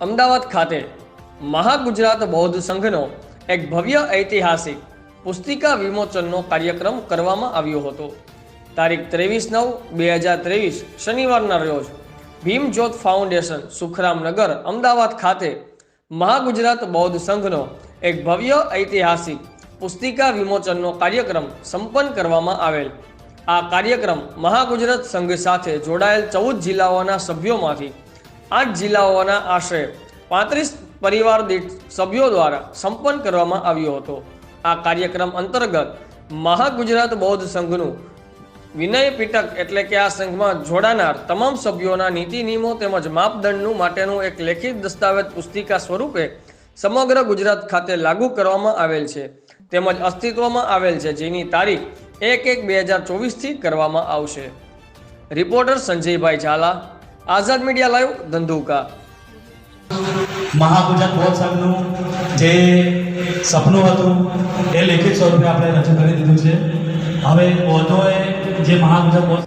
અમદાવાદ ખાતે મહાગુજરાત બૌદ્ધ સંઘનો એક ભવ્ય ઐતિહાસિક પુસ્તિકા વિમોચનનો કાર્યક્રમ કરવામાં આવ્યો હતો. તારીખ ત્રેવીસ નવ બે હજાર ત્રેવીસ, શનિવારના રોજ ભીમજ્યોત ફાઉન્ડેશન સુખરામનગર, અમદાવાદ ખાતે મહાગુજરાત બૌદ્ધ સંઘનો એક ભવ્ય ઐતિહાસિક પુસ્તિકા વિમોચનનો કાર્યક્રમ સંપન્ન કરવામાં આવેલ. આ કાર્યક્રમ મહાગુજરાત સંઘ સાથે જોડાયેલ ચૌદ જિલ્લાઓના સભ્યોમાંથી આઠ જિલ્લાઓના આશરે પાંત્રીસ પરિવાર દીઠ સભ્યો દ્વારા સંપન્ન કરવામાં આવ્યો હતો. આ કાર્યક્રમ અંતર્ગત મહાગુજરાત બૌદ્ધ સંઘનું વિનય પીટક એટલે કે આ સંઘમાં જોડાનાર તમામ સભ્યોના નીતિ નિયમો તેમજ માપદંડનું માટેનું એક લેખિત દસ્તાવેજ પુસ્તિકા સ્વરૂપે સમગ્ર ગુજરાત ખાતે લાગુ કરવામાં આવેલ છે. તેમજ અસ્તિત્વમાં આવેલ છે, જેની તારીખ એક એક બે હજાર ચોવીસથી કરવામાં આવશે. રિપોર્ટર સંજયભાઈ ઝાલા આઝાદ મીડિયા લાઈવ ધંધુકા. મહાગુજરાત બૌદ્ધ સંઘનું જે સપનું હતું, એ લેખિત સ્વરૂપે આપણે રજૂ કરી દીધું છે. હવે બૌદ્ધોએ જે બૌદ્ધ